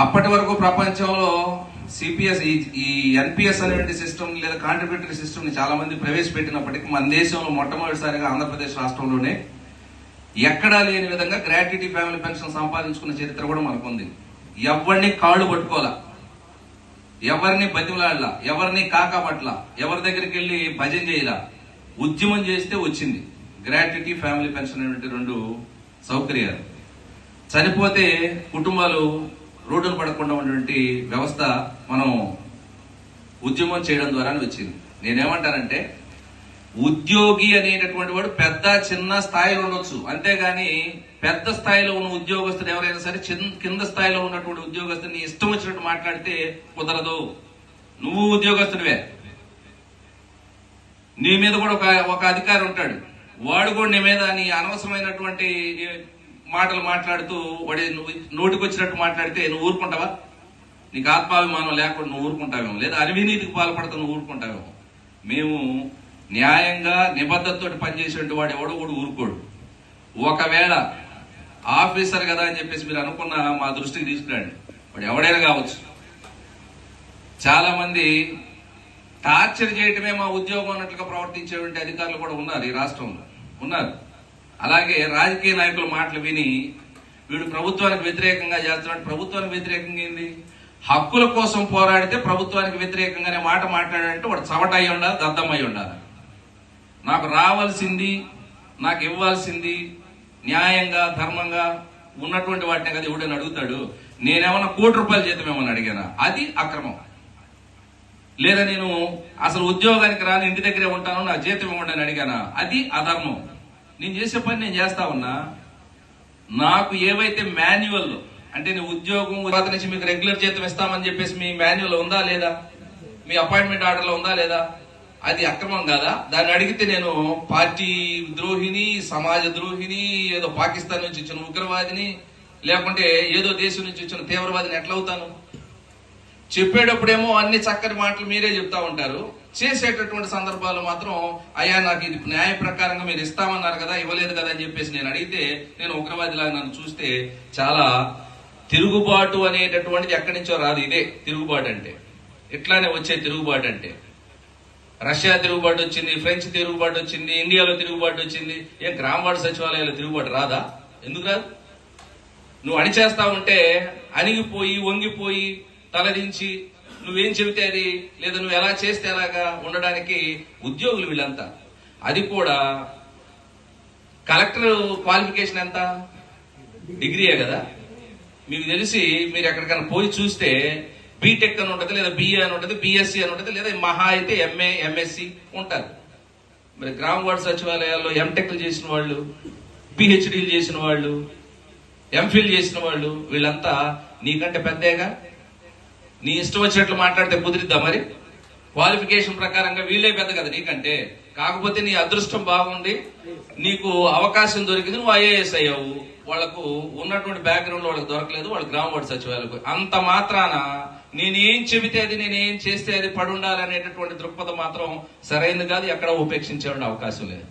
అప్పటి వరకు ప్రపంచంలో సిపిఎస్ ఈ ఎన్పిఎస్ అనేటువంటి సిస్టమ్ లేదా కాంట్రిబ్యూటరీ సిస్టమ్ని చాలా మంది ప్రవేశపెట్టినప్పటికీ మన దేశంలో మొట్టమొదటిసారిగా ఆంధ్రప్రదేశ్ రాష్ట్రంలోనే ఎక్కడా లేని విధంగా గ్రాట్యుటీ ఫ్యామిలీ పెన్షన్ సంపాదించుకున్న చరిత్ర కూడా మనకుంది. ఎవరిని కాళ్ళు పట్టుకోలా ఎవరిని బతిమలాడలా? ఎవరిని కాకపట్ల ఎవరి దగ్గరికి వెళ్ళి భజన చేయలా? ఉద్యమం చేస్తే వచ్చింది. గ్రాట్యుటీ ఫ్యామిలీ పెన్షన్ అనేటువంటి రెండు సౌకర్యాలు. చనిపోతే కుటుంబాలు రోడ్డున పడకుండా ఉన్నటువంటి వ్యవస్థ మనం ఉద్యమం చేయడం ద్వారానే వచ్చింది. నేనేమంటానంటే ఉద్యోగి అనేటటువంటి వాడు పెద్ద చిన్న స్థాయిలో ఉండొచ్చు. అంతేగాని పెద్ద స్థాయిలో ఉన్న ఉద్యోగస్తుడు ఎవరైనా సరే చిన్న కింద స్థాయిలో ఉన్నటువంటి ఉద్యోగస్తుని ఇష్టం వచ్చినట్టు మాట్లాడితే కుదరదు. నువ్వు ఉద్యోగస్తుడివే. నీ మీద కూడా ఒక ఒక అధికారి ఉంటాడు. వాడు కూడా నీ మీద నీ అనవసరమైనటువంటి మాటలు మాట్లాడుతూ వాడి నువ్వు నోటికి వచ్చినట్టు మాట్లాడితే నువ్వు ఊరుకుంటావా? నీకు ఆత్మాభిమానం లేకుండా నువ్వు ఊరుకుంటావేమో. లేదా అవినీతికి పాల్పడతా నువ్వు ఊరుకుంటావేమో. మేము న్యాయంగా నిబద్ధతతో పనిచేసేటువంటి వాడు ఎవడో కూడా ఊరుకోడు. ఒకవేళ ఆఫీసర్ కదా అని చెప్పేసి మీరు అనుకున్న మా దృష్టికి తీసుకురండి. వాడు ఎవడైనా కావచ్చు. చాలా మంది టార్చర్ చేయటమే మా ఉద్యోగం అన్నట్లుగా ప్రవర్తించేటువంటి అధికారులు కూడా ఉన్నారు ఈ రాష్ట్రంలో. ఉన్నారు. అలాగే రాజకీయ నాయకుల మాటలు విని వీడు ప్రభుత్వానికి వ్యతిరేకంగా చేస్తున్నాడు. ప్రభుత్వానికి వ్యతిరేకంగా ఏంది? హక్కుల కోసం పోరాడితే ప్రభుత్వానికి వ్యతిరేకంగానే మాట మాట్లాడాడంటే వాడు చవట ఉండాలి దద్దం ఉండాలి? నాకు రావాల్సింది నాకు ఇవ్వాల్సింది న్యాయంగా ధర్మంగా ఉన్నటువంటి వాటిని కదా ఎవడని అడుగుతాడు. నేనేమన్నా కోటి రూపాయల జీతం ఏమని అడిగానా? అది అక్రమం. లేదా నేను అసలు ఉద్యోగానికి రాని ఇంటి దగ్గరే ఉంటాను నా జీతం ఇవ్వండి అని అడిగానా? అది అధర్మం. నేను చేసే పని నేను చేస్తా ఉన్నా. నాకు ఏవైతే మాన్యువల్ అంటే నేను ఉద్యోగం తర్వాత నుంచి మీకు రెగ్యులర్ జీతం ఇస్తామని చెప్పేసి మీ మాన్యువల్ ఉందా లేదా? మీ అపాయింట్మెంట్ ఆర్డర్లో ఉందా లేదా? అది అక్రమం కాదా? దాన్ని అడిగితే నేను పార్టీ ద్రోహిని సమాజ ద్రోహిని ఏదో పాకిస్తాన్ నుంచి వచ్చిన ఉగ్రవాదిని లేకుంటే ఏదో దేశం నుంచి వచ్చిన తీవ్రవాదిని ఎట్లా అవుతాను? చెప్పేటప్పుడేమో అన్ని చక్కని మాటలు మీరే చెప్తా ఉంటారు. చేసేటటువంటి సందర్భాలు మాత్రం అయ్యా నాకు ఇది న్యాయ ప్రకారంగా మీరు ఇస్తామన్నారు కదా ఇవ్వలేదు కదా అని చెప్పేసి నేను అడిగితే నేను ఉగ్రవాదిలాగా నన్ను చూస్తే చాలా తిరుగుబాటు అనేటటువంటిది ఎక్కడి నుంచో రాదు ఇదే తిరుగుబాటు అంటే. ఇట్లానే వచ్చే తిరుగుబాటు అంటే. రష్యా తిరుగుబాటు వచ్చింది ఫ్రెంచ్ తిరుగుబాటు వచ్చింది ఇండియాలో తిరుగుబాటు వచ్చింది. ఏం గ్రామవాడ సచివాలయాల్లో తిరుగుబాటు రాదా? ఎందుకు రాదు? నువ్వు అణిచేస్తా ఉంటే అణిగిపోయి వంగిపోయి తలదించి నువ్వేం చెబితే అది? లేదా నువ్వు ఎలా చేస్తే ఎలాగా ఉండడానికి ఉద్యోగులు వీళ్ళంతా? అది కూడా కలెక్టర్ క్వాలిఫికేషన్ ఎంత? డిగ్రీయే కదా? మీకు తెలిసి మీరు ఎక్కడికైనా పోయి చూస్తే బీటెక్ అని ఉంటుంది లేదా బిఏ అని ఉంటుంది బిఎస్సి అని ఉంటుంది లేదా మహా అయితే ఎంఏ ఎంఎస్సి ఉంటారు. మరి గ్రామ వార్డు సచివాలయాల్లో ఎంటెక్లు చేసిన వాళ్ళు పిహెచ్డీలు చేసిన వాళ్ళు ఎంఫిల్ చేసిన వాళ్ళు వీళ్ళంతా నీకంటే పెద్దేగా నీ ఇష్టం వచ్చినట్లు మాట్లాడితే కుదిరిద్దా మరి? క్వాలిఫికేషన్ ప్రకారంగా వీళ్ళే పెద్ద కదా నీకంటే. కాకపోతే నీ అదృష్టం బాగుండి నీకు అవకాశం దొరికింది నువ్వు ఐఏఎస్ అయ్యావు. వాళ్ళకు ఉన్నటువంటి బ్యాక్గ్రౌండ్ వాళ్ళకి దొరకలేదు వాళ్ళ గ్రామ వార్డు సచివాలయకు అంత మాత్రాన నేనేం చెబితే అది నేనేం చేస్తే అది పడుండాలి అనేటటువంటి దృక్పథం మాత్రం సరైనది కాదు ఎక్కడ ఉపేక్షించే అవకాశం లేదు.